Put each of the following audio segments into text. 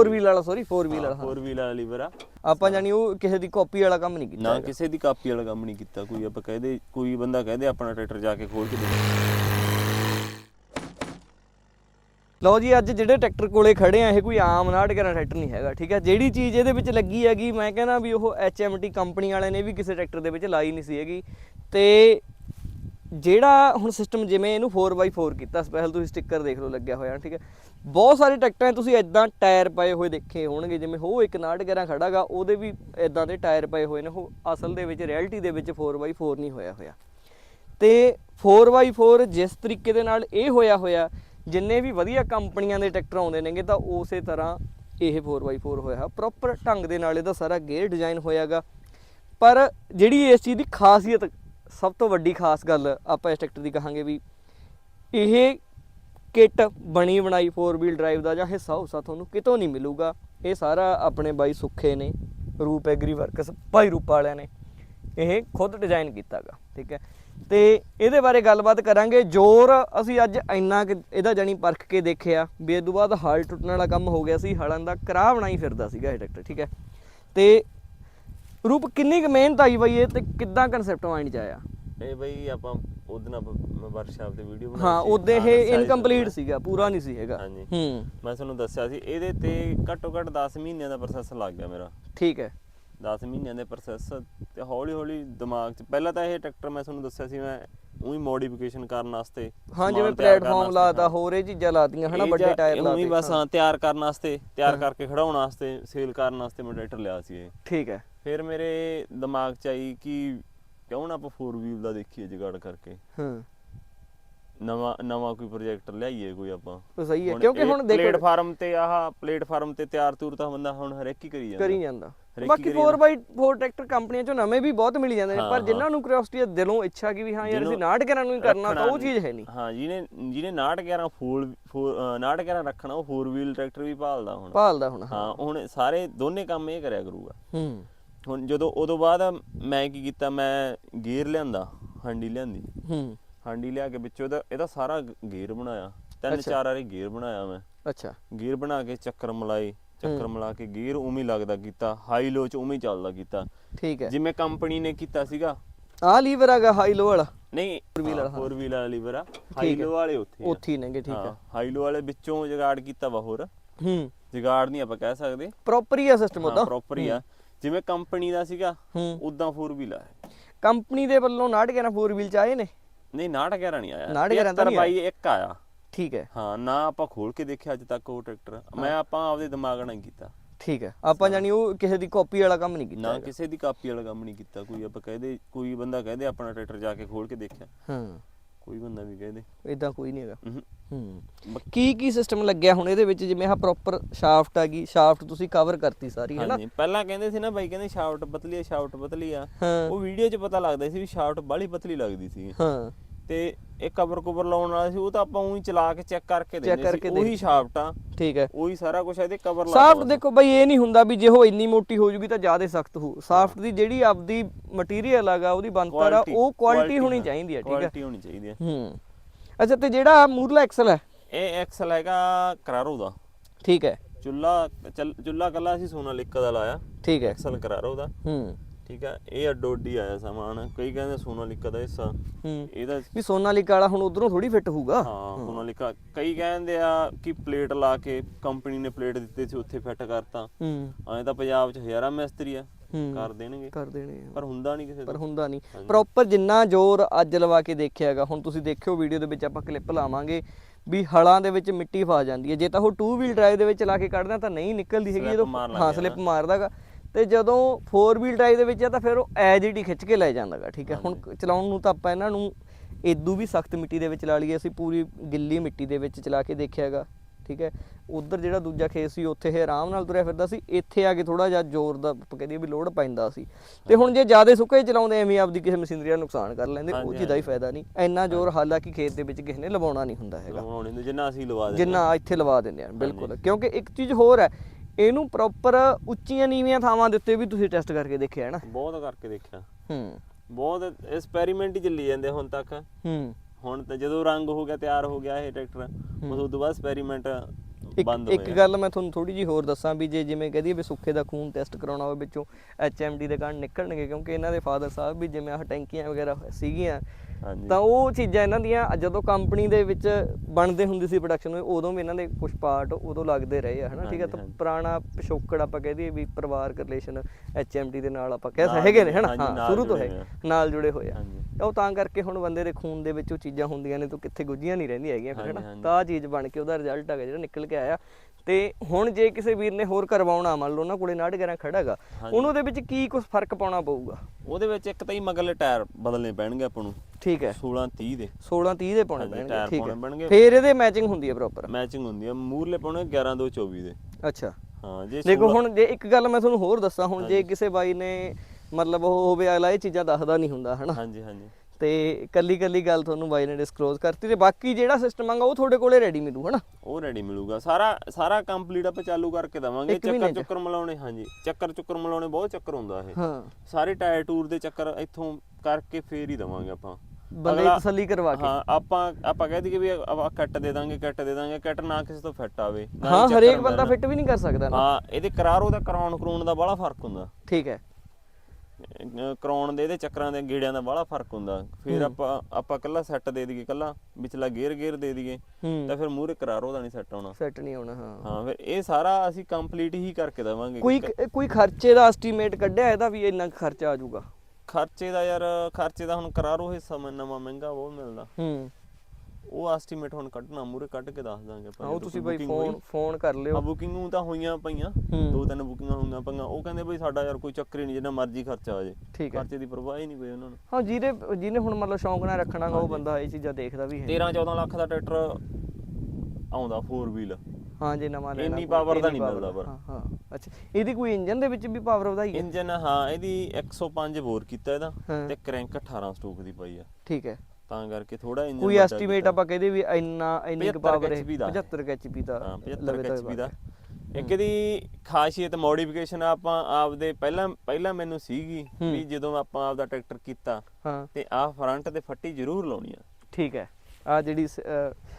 4 wheel ਵਾਲਾ sorry 4 wheel ਵਾਲਾ। 4 wheel ਵਾਲਾ ਲੀਵਰ ਆ। ਆਪਾਂ ਜਾਨੀ ਉਹ ਕਿਸੇ ਦੀ ਕਾਪੀ ਵਾਲਾ ਕੰਮ ਨਹੀਂ ਕੀਤਾ ਨਾ ਕਿਸੇ ਦੀ ਕਾਪੀ ਵਾਲਾ ਕੰਮ ਨਹੀਂ ਕੀਤਾ ਕੋਈ ਆਪਾਂ ਕਹਦੇ ਕੋਈ ਬੰਦਾ ਕਹਦੇ ਆਪਣਾ ਟਰੈਕਟਰ ਜਾ ਕੇ ਖੋਲ ਕੇ ਦੇ। ਲਓ ਜੀ ਅੱਜ ਜਿਹੜੇ ਟਰੈਕਟਰ ਕੋਲੇ ਖੜੇ ਆ ਇਹ ਕੋਈ ਆਮ ਨਾੜ ਕਰਾਂ ਟਰੈਕਟਰ ਨਹੀਂ ਹੈਗਾ ਠੀਕ ਹੈ? ਜਿਹੜੀ ਚੀਜ਼ ਇਹਦੇ ਵਿੱਚ ਲੱਗੀ ਹੈਗੀ ਮੈਂ ਕਹਿੰਦਾ ਵੀ ਉਹ HMT ਕੰਪਨੀ ਵਾਲਿਆਂ ਨੇ ਵੀ ਕਿਸੇ ਟਰੈਕਟਰ ਦੇ ਵਿੱਚ ਲਾਈ ਨਹੀਂ ਸੀ ਹੈਗੀ। ਤੇ ਜਿਹੜਾ ਹੁਣ ਸਿਸਟਮ ਜਿਵੇਂ ਇਹਨੂੰ 4x4 ਕੀਤਾ ਸਪੈਸ਼ਲ ਤੁਸੀਂ ਸਟicker ਦੇਖ ਲਓ ਲੱਗਿਆ ਹੋਇਆ, ਠੀਕ ਹੈ। ਬਹੁਤ ਸਾਰੇ ਟਰੈਕਟਰਾਂ 'ਚ ਤੁਸੀਂ ਇਦਾਂ ਟਾਇਰ ਪਏ ਹੋਏ ਦੇਖੇ ਹੋਣਗੇ, ਜਿਵੇਂ ਉਹ ਇੱਕ ਨਾੜ ਕਰਾਂ ਖੜਾਗਾ ਉਹਦੇ ਵੀ ਇਦਾਂ ਦੇ ਟਾਇਰ ਪਏ ਹੋਏ ਨੇ, ਉਹ ਅਸਲ ਦੇ ਵਿੱਚ ਰਿਐਲਿਟੀ ਦੇ ਵਿੱਚ 4x4 ਨਹੀਂ ਹੋਇਆ ਹੋਇਆ। ਤੇ 4x4 ਜਿਸ ਤਰੀਕੇ ਦੇ ਨਾਲ ਇਹ ਹੋਇਆ ਹੋਇਆ, ਜਿੰਨੇ ਵੀ ਵਧੀਆ ਕੰਪਨੀਆਂ ਦੇ ਟਰੈਕਟਰ ਆਉਂਦੇ ਨੇਗੇ, ਤਾਂ ਉਸੇ ਤਰ੍ਹਾਂ ਇਹ 4x4 ਹੋਇਆ। ਪ੍ਰੋਪਰ ਢੰਗ ਦੇ ਨਾਲ ਇਹਦਾ ਸਾਰਾ ਗੇਅਰ ਡਿਜ਼ਾਈਨ ਹੋਇਆਗਾ ਪਰ ਜਿਹੜੀ ਇਸ ਚੀਜ਼ ਦੀ ਖਾਸੀਅਤ ਸਭ ਤੋਂ ਵੱਡੀ ਖਾਸ ਗੱਲ ਆਪਾਂ ਇਸ ਟਰੈਕਟਰ ਦੀ ਕਹਾਂਗੇ ਵੀ ਇਹ ਕਿੱਟ ਬਣੀ ਬਣਾਈ 4 ਵੀਲ ਡਰਾਈਵ ਦਾ ਜਾਂ ਹਿੱਸਾ ਹੁਸਾ ਤੁਹਾਨੂੰ ਕਿਤੋਂ ਨਹੀਂ ਮਿਲੂਗਾ। ਇਹ ਸਾਰਾ ਆਪਣੇ ਬਾਈ ਸੁੱਖੇ ਨੇ, ਰੂਪ ਐਗਰੀ ਵਰਕਸ ਭਾਈ ਰੂਪਾ ਵਾਲਿਆਂ ਨੇ ਇਹ ਖੁਦ ਡਿਜ਼ਾਈਨ ਕੀਤਾਗਾ, ਠੀਕ ਹੈ। ਤੇ ਇਹਦੇ ਬਾਰੇ ਗੱਲਬਾਤ ਕਰਾਂਗੇ। ਜ਼ੋਰ ਅਸੀਂ ਅੱਜ ਇੰਨਾ ਕਿ ਇਹਦਾ ਜਾਨੀ ਪਰਖ ਕੇ ਦੇਖਿਆ ਵੀ ਇਹ ਤੋਂ ਬਾਅਦ ਹਲ ਟੁੱਟਣ ਵਾਲਾ ਕੰਮ ਹੋ ਗਿਆ ਸੀ ਹਲਾਂ ਦਾ ਕਰਾਹ ਬਣਾਈ ਫਿਰਦਾ ਸੀਗਾ ਇਹ ਟਰੈਕਟਰ, ਠੀਕ ਹੈ। ਤੇ ਰੂਪ ਕਿੰਨੀ ਕੁ ਮਿਹਨਤ ਆਈ ਬਈ ਇਹ ਤੇ ਕਿੱਦਾਂ ਕਨਸੈਪਟ ਮਾਈਂਡ ਚ ਆਇਆ ਇਹ ਬਈ ਆਪਾਂ ਉਹਦਨ ਆਪਾਂ ਮੈਂ ਵਰਕਸ਼ਾਪ ਤੇ ਵੀਡੀਓ ਬਣਾਈ ਹਾਂ ਸੀ। ਉਹਦੇ ਇਹ ਇਨਕੰਪਲੀਟ ਸੀਗਾ ਪੂਰਾ ਨਹੀਂ ਸੀ ਹੈਗਾ। ਹਾਂਜੀ। ਹੂੰ। ਮੈਂ ਤੁਹਾਨੂੰ ਦੱਸਿਆ ਸੀ ਇਹਦੇ ਤੇ ਘੱਟੋ ਘੱਟ 10 ਮਹੀਨਿਆਂ ਦਾ ਪ੍ਰੋਸੈਸ ਲੱਗ ਗਿਆ ਮੇਰਾ। ਠੀਕ ਹੈ। 10 ਮਹੀਨਿਆਂ ਦੇ ਪ੍ਰੋਸੈਸ ਤੇ ਹੌਲੀ ਹੌਲੀ ਦਿਮਾਗ 'ਚ ਪਹਿਲਾਂ ਤਾਂ ਇਹ ਟਰੈਕਟਰ ਮੈਂ ਤੁਹਾਨੂੰ ਦੱਸਿਆ ਸੀ ਮੈਂ ਉਹੀ ਮੋਡੀਫਿਕੇਸ਼ਨ ਕਰਨ ਵਾਸਤੇ ਹਾਂ ਜਿਵੇਂ ਸਮਾਨ ਤਿਆਰ ਕਰਨ ਪਲੇਟਫਾਰਮ ਵਾਸਤੇ, ਲਾਤਾ। ਹੋਰ ਇਹ ਚੀਜ਼ਾਂ ਲਾਤੀਆਂ ਹਨਾ ਇਹ ਵੱਡੇ ਜਾਂ- ਟਾਇਰ ਲਾਤੇ ਉਵੇਂ ਹੀ। ਬਸ ਹਾਂ ਤਿਆਰ ਕਰਨ ਵਾਸਤੇ ਤਿਆਰ ਕਰਕੇ ਖੜਾਉਣ ਵਾਸਤੇ ਸੇਲ ਕਰਨ ਵਾਸਤੇ ਮੈਂ ਟਰੈਕਟਰ ਲਿਆ ਸੀ ਇਹ। ਠੀਕ ਹੈ। ਫਿਰ ਮੇਰੇ ਦਿਮਾਗ 'ਚ ਆਈ ਕਿ ਕਿਉਂ ਨਾ ਆਪਾਂ 4 ਵੀਲ ਦਾ ਦੇਖੀਏ ਜੁਗਾੜ ਕਰਕੇ। ਹਾਂ। ਨਵਾਂ ਨਵਾਂ ਕੋਈ ਪ੍ਰੋਜੈਕਟ ਲਿਆਈਏ ਕੋਈ ਆਪਾਂ। ਉਹ ਸਹੀ ਹੈ ਕਿਉਂਕਿ ਹੁਣ ਦੇਖੋ ਪਲੇਟਫਾਰਮ ਤੇ ਆਹ ਪਲੇਟਫਾਰਮ ਤੇ ਤਿਆਰ ਤੂਰ ਤਾਂ ਬੰਦਾ ਹੁਣ ਹਰੇਕ ਹੀ ਕਰੀ ਜਾਂਦਾ। ਕਰੀ ਜਾਂਦਾ। ਬਾਕੀ ਹੀ ਕਰੀ 4x4 ਟਰੈਕਟਰ ਕੰਪਨੀਆਂ ਚੋਂ ਨਵੇਂ ਵੀ ਬਹੁਤ ਮਿਲ ਜਾਂਦੇ ਨੇ ਪਰ। ਜਿਨ੍ਹਾਂ ਨੂੰ ਕਿਉਰਿਓਸਿਟੀ ਦਿਲੋਂ ਇੱਛਾ ਕਿ ਵੀ ਹਾਂ ਯਾਰ ਅਸੀਂ ਜਿਹਨੂੰ ਨਾਟ ਕਰਾਂ ਨੂੰ ਹੀ ਕਰਨਾ ਤਾਂ ਉਹ ਚੀਜ਼ ਹੈ ਨਹੀਂ। ਹਾਂ ਜਿਹਨੇ ਜਿਹਨੇ 911 ਫੂਲ 911 ਰੱਖਣਾ ਉਹ 4 ਵੀਲ ਟਰੈਕਟਰ ਵੀ ਭਾਲਦਾ ਹੁਣ। ਭਾਲਦਾ ਹੁਣ ਹਾਂ। ਹੁਣ ਸਾਰੇ ਦੋਨੇ ਕੰਮ ਇਹ ਕਰਿਆ ਕਰੂਗਾ। ਹੂੰ। ਹੁਣ ਜਦੋਂ ਉਦੋਂ ਬਾਅਦ ਮੈਂ ਕੀ ਕੀਤਾ ਮੈਂ ਗੇਅਰ ਲਿਆਂਦਾ ਹਾਂਡੀ ਲਿਆਂਦੀ। ਹੂੰ। ਹਾਂਡੀ ਲਿਆ ਕੇ ਵਿੱਚੋਂ ਇਹਦਾ ਇਹਦਾ ਸਾਰਾ ਗੇਅਰ ਬਣਾਇਆ। ਤਿੰਨ। ਚਾਰ ਵਾਰੀ ਗੇਅਰ ਬਣਾਇਆ ਮੈਂ। ਅੱਛਾ। ਗੇਅਰ ਬਣਾ ਕੇ ਚੱਕਰ ਮਲਾਏ ਚੱਕਰ ਮਿਲਾ ਕੇ ਗੇਅਰ ਉਵੇਂ ਲੱਗਦਾ ਕੀਤਾ ਹਾਈ ਲੋ ਚ ਉਵੇਂ ਚੱਲਦਾ ਕੀਤਾ। ਠੀਕ ਹੈ। ਜਿਵੇਂ ਕੰਪਨੀ ਨੇ ਕੀਤਾ ਸੀਗਾ। ਆਹ ਲੀਵਰ ਹੈਗਾ ਹਾਈ ਲੋ ਵਾਲਾ। ਨਹੀਂ Four wheel ਵਾਲਾ, ਹਾਂ। 4 ਵੀਲ ਵਾਲਾ ਲੀਵਰ ਆ। ਹਾਈ। ਲੋ ਵਾਲੇ ਉੱਥੇ ਆ। ਉੱਥੇ ਹੀ ਨੇਗੇ ਠੀਕ ਹੈ। ਹਾਈ ਲੋ ਵਾਲੇ ਵਿੱਚੋਂ ਜਗਾੜ ਕੀਤਾ ਵਾ ਹੋਰ। ਹੂੰ। ਜਗਾੜ ਨਹੀਂ ਆਪਾਂ ਕਹਿ ਸਕਦੇ। ਪ੍ਰੋਪਰ ਹੀ ਆ ਸਿਸਟਮ ਉਹਦਾ। ਪ੍ਰੋਪਰ ਹੀ ਆ। ਜਿਵੇਂ ਕੰਪਨੀ ਦਾ ਸੀਗਾ ਹੂੰ। ਉਦਾਂ 4 ਵੀਲ ਆ ਕੰਪਨੀ ਦੇ ਵੱਲੋਂ ਨਾਟ ਕਰਾਂ 4 ਵੀਲ ਚ ਆਏ ਨੇ? ਨਹੀਂ 911 ਨਹੀਂ ਆਇਆ। 911 ਤਾਂ ਨਹੀਂ 75 ਬਾਈ ਇੱਕ ਆਇਆ। ਠੀਕ ਹੈ। ਹਾਂ ਨਾ ਆਪਾਂ ਖੋਲ ਕੇ ਦੇਖਿਆ ਅੱਜ ਤੱਕ ਉਹ ਟਰੈਕਟਰ। ਮੈਂ ਆਪਾਂ ਆਪਦੇ ਦਿਮਾਗ ਨਾਲ ਕੀਤਾ। ਠੀਕ ਹੈ। ਆਪਾਂ ਜਾਨੀ ਉਹ ਕਿਸੇ ਦੀ ਕਾਪੀ ਵਾਲਾ ਕੰਮ ਨਹੀਂ ਕੀਤਾ ਨਾ। ਕਿਸੇ ਦੀ ਕਾਪੀ ਵਾਲਾ ਕੰਮ ਨਹੀਂ ਕੀਤਾ। ਕੋਈ ਆਪਾਂ ਕਹਦੇ ਕੋਈ ਬੰਦਾ ਕਹਦੇ ਆਪਣਾ ਟਰੈਕਟਰ ਜਾ ਕੇ ਖੋਲ ਕੇ ਦੇਖਿਆ। ਹਾਂ। ਕੋਈ ਬੰਦਾ ਵੀ ਕਹਦੇ। ਇਦਾਂ ਕੋਈ ਨਹੀਂ ਹੈਗਾ। ਹੂੰ। ਹੂੰ। ਕੀ ਕੀ ਸਿਸਟਮ ਲੱਗਿਆ ਹੁਣ ਇਹਦੇ ਵਿੱਚ? ਜਿਵੇਂ ਆਹ ਪ੍ਰੋਪਰ ਸ਼ਾਫਟ ਆ ਗਈ ਸ਼ਾਫਟ ਤੁਸੀਂ ਕਵਰ ਕਰਤੀ ਸਾਰੀ ਹੈ ਨਾ? ਹਾਂਜੀ ਪਹਿਲਾਂ ਕਹਿੰਦੇ ਸੀ ਨਾ ਬਾਈ ਕਹਿੰਦੇ ਸ਼ਾਫਟ ਪਤਲੀ ਆ ਸ਼ਾਫਟ ਪਤਲੀ ਆ। ਉਹ ਵੀਡੀਓ 'ਚ ਪਤਾ ਲੱਗਦਾ ਸੀ ਵੀ ਸ਼ਾਫਟ ਬਾਹਲੀ ਪਤਲੀ ਲੱਗਦੀ ਸੀ। ਹਾਂ। ਤੇ ਇਹ ਕਵਰ ਕੁਵਰ ਲਾਉਣ ਵਾਲਾ ਸੀ ਉਹ ਤਾਂ ਆਪਾਂ ਉਹੀ ਚਲਾ ਕੇ ਚੈੱਕ ਕਰਕੇ ਦਿੰਦੇ ਸੀ ਉਹੀ ਸ਼ਾਫਟ ਆ। ਠੀਕ ਹੈ। ਉਹੀ ਸਾਰਾ ਕੁਝ ਇਹਦੇ ਕਵਰ ਲਾ ਸਾਫਟ ਦੇਖੋ ਬਈ ਇਹ ਨਹੀਂ ਹੁੰਦਾ ਵੀ ਜੇ ਉਹ ਇੰਨੀ ਮੋਟੀ ਹੋ ਜੂਗੀ ਤਾਂ ਜ਼ਿਆਦਾ ਸਖਤ ਹੋ ਸਾਫਟ ਦੀ ਜਿਹੜੀ ਆਪਦੀ ਮਟੀਰੀਅਲ ਹੈਗਾ ਉਹਦੀ ਬਣਤਰ ਆ ਉਹ ਕੁਆਲਿਟੀ ਹੋਣੀ ਚਾਹੀਦੀ ਹੈ ਠੀਕ ਹੈ ਕੁਆਲਿਟੀ ਹੋਣੀ ਚਾਹੀਦੀ ਹੈ ਹੂੰ। ਅੱਛਾ ਤੇ ਜਿਹੜਾ ਮੂਰਲਾ ਐਕਸਲ ਹੈ ਇਹ ਐਕਸਲ ਹੈਗਾ ਕਰਾਰੋ ਦਾ। ਠੀਕ ਹੈ। ਚੁੱਲਾ ਚੱਲ- ਕੱਲਾ ਅਸੀਂ ਸੋਨਾਲੀਕਾ ਦਾ ਲਾਇਆ। ਠੀਕ ਹੈ। ਐਕਸਲ ਕਰਾਰੋ ਦਾ। ਹੂੰ। ਠੀਕ ਆ ਇਹ ਅੱਡੋ ਅੱਡੀ ਆਇਆ ਸਮਾਨ। ਕਈ ਕਹਿੰਦੇ ਸੋਨਾਲੀਕਾ ਦਾ ਹਿੱਸਾ। ਹੂੰ। ਇਹਦਾ ਵੀ ਸੋਨਾਲੀਕਾ ਵਾਲਾ ਹੁਣ ਉਧਰੋਂ ਥੋੜੀ ਫਿੱਟ ਹੋਊਗਾ। ਹਾਂ ਸੋਨਾਲੀਕਾ ਕਈ ਕਹਿੰਦੇ ਆ ਕਿ ਪਲੇਟ ਲਾ ਕੇ ਕੰਪਨੀ ਨੇ ਪਲੇਟ ਦਿੱਤੇ ਸੀ ਉੱਥੇ ਫਿੱਟ ਕਰਤਾ। ਹੂੰ। ਐਂ ਤਾਂ ਪੰਜਾਬ 'ਚ ਹਜ਼ਾਰਾਂ ਮਿਸਤਰੀ ਆ। ਕਰ ਦੇਣਗੇ। ਕਰ ਦੇਣੇ। ਪਰ ਹੁੰਦਾ ਨਹੀਂ ਕਿਸੇ ਪਰ ਹੁੰਦਾ ਨਹੀਂ। ਪ੍ਰੋਪਰ ਜਿੰਨਾ ਜ਼ੋਰ ਅੱਜ ਲਵਾ ਕੇ ਦੇਖਿਆਗਾ ਹੁਣ ਤੁਸੀਂ ਦੇਖਿਓ ਵੀਡੀਓ ਦੇ ਵਿੱਚ ਆਪਾਂ ਕਲਿੱਪ ਲਾਵਾਂਗੇ। ਵੀ ਹਲਾਂ ਦੇ ਵਿੱਚ ਮਿੱਟੀ ਫਾ ਜਾਂਦੀ ਹੈ। ਜੇ ਤਾਂ ਉਹ 2 ਵੀਲ ਡਰਾਈਵ ਦੇ ਵਿੱਚ ਲਾ ਕੇ ਕੱਢਦਾ ਤਾਂ ਨਹੀਂ ਨਿਕਲਦੀ ਹੈਗੀ ਜਦੋਂ। ਹਾਂ। ਸਲਿੱਪ ਮਾਰਦਾਗਾ ਤੇ ਜਦੋਂ 4 ਵੀਲ ਡਰਾਈਵ ਦੇ ਵਿੱਚ ਆ ਤਾਂ ਫਿਰ ਉਹ ਐਜ ਈਡੀ ਖਿੱਚ ਕੇ ਲੈ ਜਾਂਦਾਗਾ ਠੀਕ ਹੈ। ਹੁਣ ਚਲਾਉਣ ਨੂੰ ਤਾਂ ਆਪਾਂ ਇਹਨਾਂ ਨੂੰ ਇਦੋਂ ਵੀ ਸਖਤ ਮਿੱਟੀ ਦੇ ਵਿੱਚ ਲਾ ਲਈਏ। ਅਸੀਂ ਪੂਰੀ ਗਿੱਲੀ ਮਿੱਟੀ ਦੇ ਵਿੱਚ ਚਲਾ ਕੇ ਦੇਖਿਆਗਾ ਠੀਕ ਹੈ? ਉਧਰ ਜਿਹੜਾ ਦੂਜਾ ਖੇਤ ਸੀ ਉੱਥੇ ਇਹ ਆਰਾਮ ਨਾਲ ਤੁਰਿਆ ਫਿਰਦਾ ਸੀ। ਇੱਥੇ ਆ ਕੇ ਥੋੜਾ ਜਿਹਾ ਜ਼ੋਰ ਦਾ ਕਹਦੇ ਵੀ ਲੋਡ ਪੈਂਦਾ ਸੀ। ਤੇ ਹੁਣ ਜੇ ਜ਼ਿਆਦਾ ਸੁੱਕੇ ਚਲਾਉਂਦੇ ਐਵੇਂ ਆਪਦੀ ਕਿਸੇ ਮਸ਼ੀਨਰੀ ਦਾ ਨੁਕਸਾਨ ਕਰ ਲੈਂਦੇ ਉਹ ਚੀਜ਼ ਦਾ ਹੀ ਫਾਇਦਾ ਨਹੀਂ। ਇੰਨਾ ਜ਼ੋਰ ਹਾਲਾਂਕਿ ਖੇਤ ਦੇ ਵਿੱਚ ਕਿਸੇ ਨੇ ਲਵਾਉਣਾ ਨਹੀਂ ਹੁੰਦਾ ਹੈਗਾ। ਲਵਾਉਣੇ ਨੇ ਜਿੰਨਾ ਅਸੀਂ ਲਵਾ ਦਿੰਦੇ ਜਿੰਨਾ ਇੱਥੇ ਲਵਾ ਦਿੰਦੇ ਆ ਬਿਲਕੁਲ। ਕਿਉਂਕਿ ਇੱਕ ਚੀਜ਼ ਹੋਰ ਹੈ ਇਹਨੂੰ ਪ੍ਰੋਪਰ ਉੱਚੀਆਂ ਨੀਵੀਆਂ ਥਾਵਾਂ ਦੇ ਉੱਤੇ ਵੀ ਤੁਸੀਂ ਟੈਸਟ ਕਰਕੇ ਦੇਖਿਆ ਹੈ ਨਾ? ਬਹੁਤ ਕਰਕੇ ਦੇਖਿਆ। ਹੂੰ। ਬਹੁਤ ਐਕਸਪੈਰੀਮੈਂਟ ਹੀ ਚੱਲੀ ਜਾਂਦੇ ਹੁਣ ਤੱਕ। ਹੂੰ। ਹੁਣ ਤਾਂ ਜਦੋਂ ਰੰਗ ਹੋ ਗਿਆ ਤਿਆਰ ਹੋ ਗਿਆ ਇਹ ਟਰੈਕਟਰ ਉਸ ਤੋਂ ਬਾਅਦ ਐਕਸਪੈਰੀਮੈਂਟ ਇੱਕ ਬੰਦ ਇੱਕ ਹੋਏ ਆ। ਗੱਲ ਮੈਂ ਤੁਹਾਨੂੰ ਥੋੜੀ ਜੀ ਹੋਰ ਦੱਸਾਂ ਵੀ ਜੇ ਜਿਵੇਂ ਕਹਦੀ ਵੀ ਸੁੱਖੇ ਦਾ ਖੂਨ ਟੈਸਟ ਕਰਾਉਣਾ ਹੋਵੇ ਵਿੱਚੋਂ ਐਚਐਮਡੀ ਦੇ ਕਾਰਨ ਨਿਕਲਣਗੇ ਕਿਉਂਕਿ ਇਹਨਾਂ ਦੇ ਫਾਦਰ ਸਾਹਿਬ ਵੀ ਜਿਵੇਂ ਆਹ ਟੈਂਕੀਆਂ ਵਗੈਰਾ ਸੀਗੀਆਂ ਤਾਂ ਉਹ ਚੀਜ਼ਾਂ ਇਹਨਾਂ ਦੀਆਂ ਜਦੋਂ ਕੰਪਨੀ ਦੇ ਵਿੱਚ ਬਣਦੇ ਹੁੰਦੀ ਸੀ ਪ੍ਰੋਡਕਸ਼ਨ ਉਦੋਂ ਵੀ ਇਹਨਾਂ ਦੇ ਕੁਝ ਪਾਰਟ ਉਦੋਂ ਲੱਗਦੇ ਰਹੇ ਆ ਹਨਾ? ਠੀਕ ਹੈ ਤਾਂ। ਪੁਰਾਣਾ ਪਿਛੋਕੜ ਆਪਾਂ ਕਹਿ ਦਈਏ ਵੀ ਪਰਿਵਾਰਕ ਰਿਲੇਸ਼ਨ ਐਚਐਮਡੀ ਦੇ ਨਾਲ ਆਪਾਂ ਕਹਿ ਨਾਲ ਹੈਗੇ ਨੇ ਹਨਾ? ਹਾਂ ਸ਼ੁਰੂ ਤੋਂ ਹੈ ਆ। ਨਾਲ ਜੁੜੇ ਹੋਏ ਆ। ਉਹ ਤਾਂ ਕਰਕੇ ਹੁਣ ਬੰਦੇ ਦੇ ਖੂਨ ਦੇ ਵਿੱਚ ਉਹ ਚੀਜ਼ਾਂ ਹੁੰਦੀਆਂ ਨੇ ਤਾਂ ਕਿੱਥੇ ਗੁੱਝੀਆਂ ਨਹੀਂ ਰਹਿੰਦੀਆਂ ਹੈਗੀਆਂ ਫਿਰ ਹਨਾ। ਤਾਂ ਆਹ ਚੀਜ਼ ਬਣ ਕੇ ਉਹਦਾ ਰਿਜ਼ਲਟ ਹੈਗਾ ਜਿਹੜਾ ਨਿਕਲ ਕੇ ਆਇਆ। ਤੇ ਹੁਣ ਜੇ ਕਿਸੇ ਵੀਰ ਨੇ ਹੋਰ ਕਰਵਾਉਣਾ ਮੰਨ ਲਓ ਉਹਨਾਂ ਕੋਲੇ 911 ਖੜਾ ਹੈਗਾ ਹਾਂਜੀ। ਉਹਨੂੰ ਦੇ ਵਿੱਚ ਕੀ ਕੁਝ ਫ਼ਰਕ ਪਾਉਣਾ ਪਊਗਾ? ਉਹਦੇ ਵਿੱਚ ਇੱਕ ਤਾਂ ਹੀ ਮਗਰਲੇ ਟਾਇਰ ਬਦਲਨੇ ਪੈਣਗੇ ਆਪਾਂ ਨੂੰ। ਠੀਕ ਹੈ। 16 30 ਦੇ। 16 30 ਦੇ ਪਾਉਣੇ ਪੈਣਗੇ ਠੀਕ ਹੈ। ਫੇਰ ਇਹਦੇ ਮੈਚਿੰਗ ਹੁੰਦੀ ਹੈ ਪ੍ਰੋਪਰ ਮੈਚਿੰਗ ਹੁੰਦੀ ਆ ਮੂਰਲੇ ਪਾਉਣੇ 11 2 24 ਦੇ। ਅੱਛਾ। ਹਾਂ ਜੇ ਦੇਖੋ 16 ਹੁਣ ਜੇ ਇੱਕ ਗੱਲ ਮੈਂ ਤੁਹਾਨੂੰ ਹੋਰ ਦੱਸਾਂ ਹੁਣ ਜੇ ਕਿਸੇ ਬਾਈ ਨੇ ਮਤਲਬ ਉਹ ਹੋਵੇ ਅਗਲਾ ਇਹ ਚੀਜ਼ਾਂ ਦੱਸਦਾ ਨਹੀਂ ਹੁੰਦਾ ਹਨਾ? ਹਾਂਜੀ ਹਾਂਜੀ। ਤੇ ਕੱਲੀ ਕੱਲੀ ਗੱਲ ਤੁਹਾਨੂੰ ਬਾਈ ਨੇ ਡਿਸਕਲੋਜ਼ ਕਰਤੀ ਤੇ ਬਾਕੀ ਜਿਹੜਾ ਸਿਸਟਮ ਆਗਾ ਉਹ ਤੁਹਾਡੇ ਕੋਲੇ ਰੈਡੀ ਮਿਲੂ ਹਨਾ? ਉਹ ਰੈਡੀ ਮਿਲੂਗਾ। ਸਾਰਾ ਸਾਰਾ ਕੰਪਲੀਟ ਆਪਾਂ ਚਾਲੂ ਕਰਕੇ ਦਵਾਂਗੇ। ਚੱਕਰ? ਚੱਕਰ ਮਲਾਉਣੇ ਹਾਂਜੀ। ਚੱਕਰ ਚੁੱਕਰ ਮਲਾਉਣੇ ਬਹੁਤ ਚੱਕਰ ਹੁੰਦਾ ਇਹ। ਹਾਂ। ਸਾਰੇ ਟਾਇਰ ਟੂਰ ਦੇ ਚੱਕਰ ਇੱਥੋਂ ਕਰਕੇ ਫੇਰ ਹੀ ਦਵਾਂਗੇ ਆਪਾਂ। ਬੰਦੇ ਅਗਲਾ- ਤਸੱਲੀ ਕਰਵਾ ਕੇ। ਹਾਂ ਆਪਾਂ ਆਪਾਂ ਕਹਿ ਦਈਏ ਵੀ ਆਪਾਂ ਕੱਟ ਦੇ ਦਾਂਗੇ ਕੱਟ ਦੇ ਦਾਂਗੇ। ਕੱਟ ਨਾ ਕਿਸੇ ਤੋਂ ਫਿੱਟ ਆਵੇ। ਨਾ ਹੀ ਹਾਂ ਚੱਕਰ ਹਰੇਕ ਹੁੰਦਾ ਬੰਦਾ ਨਾ। ਫਿੱਟ ਵੀ ਨਹੀਂ ਕਰ ਸਕਦਾ ਨਾ। ਹਾਂ ਇਹਦੇ ਕਰਾਰੋ ਦਾ ਕਰਾਉਣ ਕਰੂਣ ਦਾ ਬੜਾ ਫ਼ਰਕ ਹੁੰਦਾ। ਠੀਕ ਹੈ। ਕਰਾਉਣ ਦੇ ਇਹਦੇ ਚੱਕਰਾਂ ਦੇ ਗੇੜਿਆਂ ਦਾ ਬੜਾ ਫ਼ਰਕ ਹੁੰਦਾ। ਫਿਰ ਆਪਾਂ ਆਪਾਂ ਕੱਲਾ ਸੈੱਟ ਦੇ ਦਈਏ ਕੱਲਾ ਵਿਚਲਾ ਗੇਅਰ ਗੇਅਰ ਦੇ ਦਈਏ ਤਾਂ ਫਿਰ ਮੂਹਰੇ ਕਰਾਰੋ ਦਾ ਨਹੀਂ ਸੈੱਟ ਆਉਣਾ। ਸੈੱਟ ਨਹੀਂ ਆਉਣਾ ਹਾਂ। ਹਾਂ ਫਿਰ ਇਹ ਸਾਰਾ ਅਸੀਂ ਕੰਪਲੀਟ ਹੀ ਕਰਕੇ ਦਵਾਂਗੇ। ਕੋਈ ਕੋਈ ਖਰਚੇ ਦਾ ਐਸਟੀਮੇਟ ਕੱਢਿਆ ਇਹਦਾ ਵੀ ਇੰਨਾ ਖਰਚਾ ਆ ਜਾਊਗਾ? ਖਰਚੇ ਦਾ ਯਾਰ ਖਰਚੇ ਦਾ ਹੁਣ ਕਰਾਰੋ ਹਿੱਸਾ ਮੈਨੂੰ ਨਵਾਂ ਮਹਿੰਗਾ ਬਹੁਤ ਮਿਲਦਾ। ਹੂੰ। ਉਹ ਐਸਟੀਮੇਟ ਹੁਣ ਕੱਢਣਾ ਮੂਹਰੇ ਕੱਢ ਕੇ ਦੱਸ ਦਾਂਗੇ ਆਪਾਂ ਜਦੋਂ ਤੁਸੀਂ ਬਾਈ। ਫੋਨ ਫੋਨ ਕਰ ਲਿਓ। ਆ ਬੁਕਿੰਗ ਨੂੰ ਤਾਂ ਹੋਈਆਂ ਪਈਆਂ। ਦੋ ਤਿੰਨ ਬੁਕਿੰਗਾਂ ਹੋਈਆਂ ਪਈਆਂ ਉਹ ਕਹਿੰਦੇ ਬਈ ਸਾਡਾ ਯਾਰ ਕੋਈ ਚੱਕਰ ਹੀ ਨਹੀਂ ਜਿੰਨਾ ਮਰਜ਼ੀ ਖਰਚਾ ਆ ਜੇ। ਖਰਚੇ ਦੀ ਪਰਵਾਹ ਹੀ ਨਹੀਂ ਕੋਈ ਉਹਨਾਂ ਨੂੰ। ਹਾਂ ਜਿਹਦੇ ਜਿਹਨੇ ਹੁਣ ਮਤਲਬ ਸ਼ੌਂਕ ਨਾਲ ਰੱਖਣਾ ਗਾ ਉਹ ਬੰਦਾ ਇਹ ਚੀਜ਼ਾਂ ਦੇਖਦਾ ਵੀ ਹੈ। 13 14 ਲੱਖ ਦਾ ਟਰੈਕਟਰ ਆਉਂਦਾ 4 ਵੀਲ ਹਾਂ ਜੇ ਨਵਾਂ ਲੈਣਾ ਇੰਨੀ power ਦਾ ਨਹੀਂ ਮਿਲਦਾ ਪਰ। ਹਾਂ ਹਾਂ। ਅੱਛਾ ਇਹਦੀ ਕੋਈ ਇੰਜਨ ਦੇ ਵਿੱਚ ਵੀ ਪਾਵਰ ਵਧਾਈ ਹੈ? ਇੰਜਨ ਹਾਂ ਇਹਦੀ 105 ਬੋਰ ਕੀਤਾ ਇਹਦਾ। ਤੇ ਕ੍ਰੈਂਕ 18 ਸਟੋਕ ਦੀ ਪਾਈ ਆ। ਠੀਕ ਹੈ। ਤਾਂ ਕਰਕੇ ਥੋੜਾ ਇੰਜਨ ਕੋਈ ਐਸਟੀਮੇਟ ਆਪਾਂ ਕਹਦੇ ਵੀ ਇੰਨਾ ਇੰਨੀ 75 ਪਾਵਰ ਹੈ HP ਦਾ। ਹੈ। 75 ਐਚਪੀ ਦਾ ਹਾਂ ਲਵੇ 75 ਤਾਂ ਐਚਪੀ ਦਾ। ਇੱਕ ਇਹਦੀ ਖਾਸੀਅਤ ਮੋਡੀਫਿਕੇਸ਼ਨ ਆਪਾਂ ਆਪਦੇ ਪਹਿਲਾਂ ਪਹਿਲਾਂ ਮੈਨੂੰ ਸੀਗੀ। ਵੀ ਜਦੋਂ ਆਪਾਂ ਆਪਦਾ ਟਰੈਕਟਰ ਕੀਤਾ ਹਾਂ। ਤੇ ਆਹ ਫਰੰਟ ਤੇ ਫੱਟੀ ਜ਼ਰੂਰ ਲਾਉਣੀ ਆ। ਠੀਕ ਹੈ। ਆ ਜਿਹੜੀ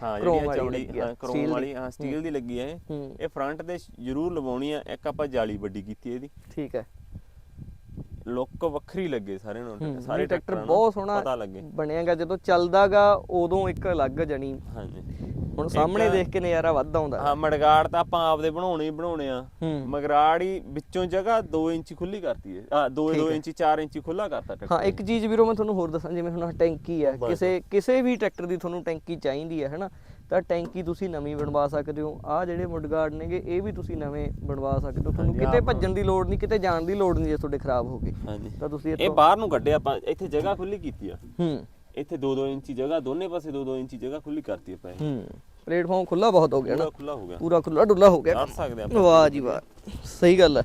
ਹਾਂ ਜਿਹੜੀ ਵਾਲੀ ਚੌੜੀ ਕ੍ਰੋਮ। ਵਾਲੀ ਹਾਂ ਸਟੀਲ ਦੀ ਲੱਗੀ ਹੂੰ। ਇਹ ਫਰੰਟ ਤੇ ਜ਼ਰੂਰ ਲਵਾਉਣੀ ਆ। ਇੱਕ ਆਪਾਂ ਜਾਲੀ ਵੱਡੀ ਕੀਤੀ ਇਹਦੀ। ਠੀਕ ਹੈ। ਲੁੱਕ ਵੱਖਰੀ ਲੱਗੇ ਸਾਰਿਆਂ ਨੂੰ ਸਾਰੇ ਟਰੈਕਟਰ ਬਹੁਤ ਸੋਹਣਾ ਪਤਾ ਲੱਗੇ। ਬਣਿਆਗਾ ਜਦੋਂ ਚੱਲਦਾਗਾ ਉਦੋਂ ਇੱਕ ਅਲੱਗ ਜਣੀ। ਹਾਂਜੀ। ਹੁਣ ਸਾਹਮਣੇ ਦੇਖ ਕੇ ਨਜ਼ਾਰਾ ਵੱਧ ਆਉਂਦਾ। ਹਾਂ ਮੜਗਾੜ ਤਾਂ ਆਪਾਂ ਆਪਦੇ ਬਣਾਉਣੇ ਹੀ ਬਣਾਉਣੇ ਆ। ਮਗਰਾੜ ਹੀ ਵਿੱਚੋਂ ਜਗ੍ਹਾ 2 ਇੰਚ ਖੁੱਲੀ ਕਰਤੀ ਹੈ। ਆ 2 2 ਇੰਚ 4 ਇੰਚ ਖੁੱਲਾ ਕਰਤਾ ਟਰੈਕਟਰ ਹਾਂ ਇੱਕ ਚੀਜ਼ ਵੀਰੋ ਮੈਂ ਤੁਹਾਨੂੰ ਹੋਰ ਦੱਸਾਂ ਜਿਵੇਂ ਹੁਣ ਟੈਂਕੀ ਬਸ। ਕਿਸੇ ਕਿਸੇ ਵੀ ਟਰੈਕਟਰ ਦੀ ਤੁਹਾਨੂੰ ਟੈਂਕੀ ਚਾਹੀਦੀ ਹੈ ਹਨਾ? ਤਾਂ ਟੈਂਕੀ ਤੁਸੀਂ ਨਵੀਂ ਬਣਵਾ ਸਕਦੇ ਹੋ। ਆਹ ਜਿਹੜੇ ਮੁੱਡਗਾਰਡ ਨੇਗੇ ਇਹ ਵੀ ਤੁਸੀਂ ਨਵੇਂ ਬਣਵਾ ਸਕਦੇ ਹੋ। ਤੁਹਾਨੂੰ ਕਿਤੇ ਭੱਜਣ ਦੀ ਲੋੜ ਨਹੀਂ ਕਿਤੇ ਜਾਣ ਦੀ ਲੋੜ ਨਹੀਂ ਜੇ ਤੁਹਾਡੇ ਖਰਾਬ ਹੋ ਗਏ। ਤਾਂ ਤੁਸੀਂ ਇਹ ਬਾਹਰ ਨੂੰ ਕੱਢਿਆ ਆਪਾਂ ਇੱਥੇ ਜਗ੍ਹਾ ਖੁੱਲੀ ਕੀਤੀ ਆ। ਹੂੰ। ਇੱਥੇ 2 2 ਇੰਚੀ ਜਗ੍ਹਾ ਦੋਨੇ ਪਾਸੇ 2 2 ਇੰਚੀ ਜਗ੍ਹਾ ਖੁੱਲੀ ਕਰਤੀ ਆਪਾਂ। ਹੂੰ। ਪਲੇਟਫਾਰਮ ਖੁੱਲਾ ਬਹੁਤ ਹੋ ਗਿਆ ਨਾ। ਪੂਰਾ ਖੁੱਲਾ ਹੋ ਗਿਆ। ਪੂਰਾ ਖੁੱਲਾ ਡੁੱਲਾ ਹੋ ਗਿਆ। ਚੜ ਸਕਦੇ ਆਪਾਂ। ਵਾਹ ਜੀ ਵਾਹ। ਸਹੀ ਗੱਲ ਹੈ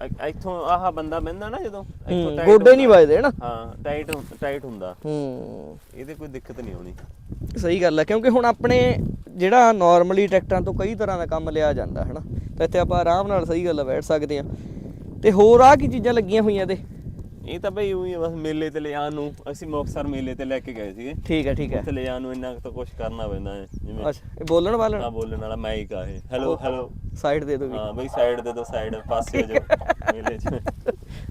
ਇ- ਇੱਥੋਂ ਆਹ ਬੰਦਾ ਬਹਿੰਦਾ ਨਾ ਜਦੋਂ ਹੂੰ, ਇੱਥੋਂ tight ਗੋਡੇ ਨਹੀਂ। ਵੱਜਦੇ ਨਾ? ਹਾਂ ਟਾਈਟ ਟਾਈਟ ਹੁੰਦਾ। ਹੂੰ। ਇਹਦੇ ਕੋਈ ਦਿੱਕਤ ਨਹੀਂ ਆਉਣੀ। ਸਹੀ ਗੱਲ ਹੈ ਕਿਉਂਕਿ ਹੁਣ ਆਪਣੇ ਜਿਹੜਾ ਨਾਰਮਲੀ ਟਰੈਕਟਰਾਂ ਤੋਂ ਕਈ ਤਰ੍ਹਾਂ ਦਾ ਕੰਮ ਲਿਆ ਜਾਂਦਾ ਹੈ ਨਾ? ਤਾਂ ਇੱਥੇ ਆਪਾਂ ਆਰਾਮ ਨਾਲ ਸਹੀ ਗੱਲ ਬੈਠ ਸਕਦੇ ਆ ਤੇ ਹੋਰ ਆ ਕੀ ਚੀਜ਼ਾਂ ਲੱਗੀਆਂ ਹੋਈਆਂ ਇਹਦੇ? ਇਹ ਤਾਂ ਬਈ ਉਹੀ ਬਸ ਮੇਲੇ ਤੇ ਲਿਆਉਣ ਨੂੰ। ਅਸੀਂ ਮੁਕਤਸਰ ਮੇਲੇ ਤੇ ਲੈ ਕੇ ਗਏ ਸੀਗੇ। ਠੀਕ ਹੈ ਠੀਕ ਹੈ। ਉੱਥੇ ਲਿਆਉਣ ਨੂੰ ਇੰਨਾ ਕੁ ਤਾਂ ਕੁਝ ਕਰਨਾ ਪੈਂਦਾ ਹੈ ਜਿਵੇਂ ਅੱਛਾ ਇਹ ਬੋਲਣ ਨਾ ਵਾਲਾ ਬੋਲਣ ਵਾਲਾ ਮਾਈਕ ਆ ਇਹ। ਹੈਲੋ ਹੈਲੋ ਸਾਈਡ ਦੇ ਦੋ ਵੀ। ਹਾਂ ਬਈ ਸਾਈਡ ਦੇ ਦੋ ਸਾਈਡ ਪਾਸੇ ਹੋ ਜਾਓ। ਮੇਲੇ 'ਚ।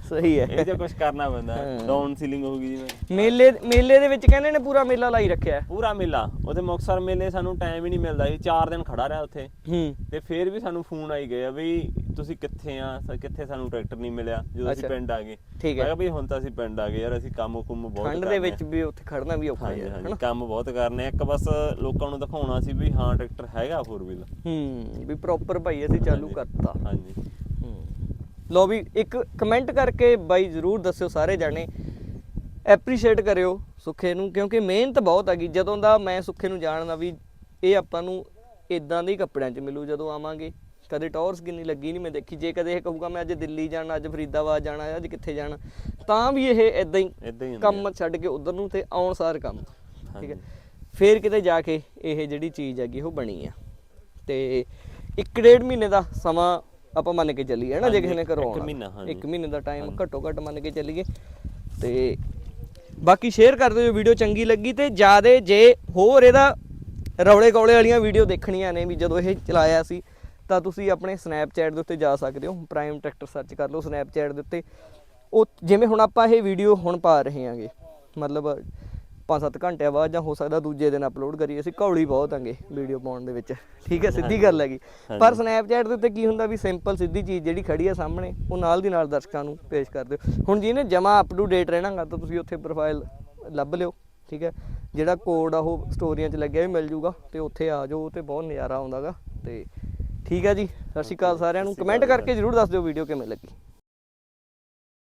ਸਹੀ ਹੈ। ਇਹ ਤੇ ਕੁਝ ਕਰਨਾ ਪੈਂਦਾ। ਡਾਊਨ ਸੀਲਿੰਗ ਹੋ ਗਈ ਜਿਵੇਂ। ਮੇਲੇ ਮੇਲੇ ਦੇ ਵਿੱਚ ਕਹਿੰਦੇ ਨੇ ਪੂਰਾ ਮੇਲਾ ਲਾਈ ਰੱਖਿਆ। ਪੂਰਾ ਮੇਲਾ। ਉੱਥੇ ਮੁਕਤਸਰ ਮੇਲੇ ਸਾਨੂੰ ਟਾਈਮ ਹੀ ਨਹੀਂ ਮਿਲਦਾ ਸੀ। 4 ਦਿਨ ਖੜਾ ਰਿਹਾ ਉੱਥੇ। ਹੂੰ। ਤੇ ਫੇਰ ਵੀ ਸਾਨੂੰ ਫੋਨ ਆਈ ਗਏ ਆ ਵੀ ਤੁਸੀਂ ਕਿੱਥੇ ਆ? ਕਿੱਥੇ ਸਾਨੂੰ ਟਰੈਕਟਰ ਨਹੀਂ ਮਿਲਿਆ? ਜਦੋਂ ਅਸੀਂ। ਪਿੰਡ ਆ ਗਏ। ਠੀਕ ਮੈਂ ਕਿਹਾ ਵੀ ਹੁਣ ਤਾਂ ਅਸੀਂ ਪਿੰਡ ਆ ਗਏ ਯਾਰ ਅਸੀਂ ਕੰਮ ਕੁੰਮ ਬਹੁਤ ਠੰਡ ਦੇ ਵਿੱਚ। ਵੀ ਉੱਥੇ ਖੜਨਾ ਵੀ ਔਖਾ ਹੈ ਹਾਂਜੀ ਕੰਮ ਬਹੁਤ ਕਰਨੇ ਆ। ਇੱਕ ਬਸ ਲੋਕਾਂ ਨੂੰ ਦਿਖਾਉਣਾ ਸੀ ਵੀ ਹਾਂ ਟਰੈਕਟਰ ਹੈਗਾ 4 ਵੀਲ ਹੂੰ ਵੀ ਪ੍ਰੋਪਰ ਭਾਈ ਅਸੀਂ ਚਾਲੂ। ਕਰਤਾ। ਹਾਂਜੀ। ਹੂੰ। ਲਓ ਵੀ ਇੱਕ ਕਮੈਂਟ ਕਰਕੇ ਬਾਈ ਜਰੂਰ ਦੱਸਿਓ ਸਾਰੇ ਜਾਣੇ। ਐਪਰੀਸ਼ੀਏਟ ਕਰਿਓ ਸੁੱਖੇ ਨੂੰ ਕਿਉਂਕਿ ਮਿਹਨਤ ਬਹੁਤ ਹੈਗੀ। ਜਦੋਂ ਦਾ ਮੈਂ ਸੁੱਖੇ ਨੂੰ ਜਾਣਦਾ ਵੀ ਇਹ ਆਪਾਂ ਨੂੰ ਇਦਾਂ ਦੇ ਕੱਪੜਿਆਂ 'ਚ ਮਿਲੂ ਜਦੋਂ ਆਵਾਂਗੇ। ਕਦੇ ਟੌਰਸ ਕਿੰਨੀ ਲੱਗੀ ਨਹੀਂ ਮੈਂ ਦੇਖੀ। ਜੇ ਕਦੇ ਇਹ ਕਹੂਗਾ ਮੈਂ ਅੱਜ ਦਿੱਲੀ ਜਾਣਾ ਅੱਜ ਫਰੀਦਾਬਾਦ ਜਾਣਾ ਅੱਜ ਕਿੱਥੇ ਜਾਣਾ ਤਾਂ ਵੀ ਇਹ ਇਦਾਂ ਹੀ ਕੰਮ ਛੱਡ ਕੇ ਉਧਰ ਨੂੰ ਤੇ ਆਉਣ ਸਾਰ ਕੰਮ। ਠੀਕ ਹੈ। ਫੇਰ ਕਿਤੇ ਜਾ ਕੇ ਇਹ ਜਿਹੜੀ ਚੀਜ਼ ਹੈਗੀ ਉਹ ਬਣੀ ਆ। ਤੇ ਇੱਕ ਡੇਢ ਮਹੀਨੇ ਦਾ ਸਮਾਂ ਆਪਾਂ ਮੰਨ ਕੇ ਚੱਲੀਏ ਹੈ ਨਾ ਜੇ ਕਿਸੇ ਨੇ ਇੱਕ ਕਰਵਾਉਣਾ ਮਹੀਨਾ, ਹਾਂਜੀ। ਇੱਕ ਮਹੀਨੇ ਦਾ ਟਾਈਮ ਘੱਟੋ ਘੱਟ ਮੰਨ ਕੇ ਚੱਲੀਏ। ਤੇ ਬਾਕੀ ਸ਼ੇਅਰ ਕਰ ਦਿਓ ਜੇ ਵੀਡੀਓ ਚੰਗੀ ਲੱਗੀ ਤੇ ਜਿਆਦੇ ਜੇ ਹੋਰ ਇਹਦਾ ਰੌਲੇ ਕੌਲੇ ਵਾਲੀਆਂ ਵੀਡੀਓ ਦੇਖਣੀਆਂ ਨੇ ਵੀ ਜਦੋਂ ਇਹ ਚਲਾਇਆ ਸੀ ਤਾਂ ਤੁਸੀਂ ਆਪਣੇ ਸਨੈਪਚੈਟ ਦੇ ਉੱਤੇ ਜਾ ਸਕਦੇ ਹੋ। ਪ੍ਰਾਈਮ ਟਰੈਕਟਰ ਸਰਚ ਕਰ ਲਓ ਸਨੈਪਚੈਟ ਦੇ ਉੱਤੇ। ਉਹ ਜਿਵੇਂ ਹੁਣ ਆਪਾਂ ਇਹ ਵੀਡੀਓ ਹੁਣ ਪਾ ਰਹੇ ਹਾਂਗੇ ਮਤਲਬ 5-7 ਘੰਟਿਆਂ ਬਾਅਦ ਜਾਂ ਹੋ ਸਕਦਾ ਦੂਜੇ ਦਿਨ ਅਪਲੋਡ ਕਰੀਏ ਅਸੀਂ ਘੌਲੀ ਬਹੁਤ ਆਂਗੇ ਵੀਡੀਓ ਪਾਉਣ ਦੇ ਵਿੱਚ। ਠੀਕ ਹੈ ਸਿੱਧੀ ਗੱਲ ਹੈਗੀ। ਪਰ ਸਨੈਪਚੈਟ ਦੇ ਉੱਤੇ ਕੀ ਹੁੰਦਾ ਵੀ ਸਿੰਪਲ ਸਿੱਧੀ ਚੀਜ਼ ਜਿਹੜੀ ਖੜੀ ਆ ਸਾਹਮਣੇ ਉਹ ਨਾਲ ਦੀ ਨਾਲ ਦਰਸ਼ਕਾਂ ਨੂੰ ਪੇਸ਼ ਕਰ ਦਿਓ। ਹੁਣ ਜਿਹਨੇ ਜਮਾ ਅਪ ਟੂ ਡੇਟ ਰਹਿਣਾਗਾ ਤਾਂ ਤੁਸੀਂ ਉੱਥੇ ਪ੍ਰੋਫਾਈਲ ਲੱਭ ਲਿਓ ਠੀਕ ਹੈ। ਜਿਹੜਾ ਕੋਡ ਆ ਉਹ ਸਟੋਰੀਆਂ 'ਚ ਲੱਗਿਆ ਵੀ ਮਿਲ ਜੂਗਾ ਤੇ ਉੱਥੇ ਆ ਜਾਓ ਤੇ ਬਹੁਤ ਨਜ਼ਾਰਾ ਆਉਂਦਾਗਾ ਤੇ ਠੀਕ ਹੈ ਜੀ। ਸਤਿ ਸ਼੍ਰੀ ਅਕਾਲ ਸਾਰਿਆਂ ਨੂੰ। ਕਮੈਂਟ ਕਰਕੇ ਜਰੂਰ ਦੱਸ ਦਿਓ ਵੀਡੀਓ ਕਿਵੇਂ ਲੱਗੀ।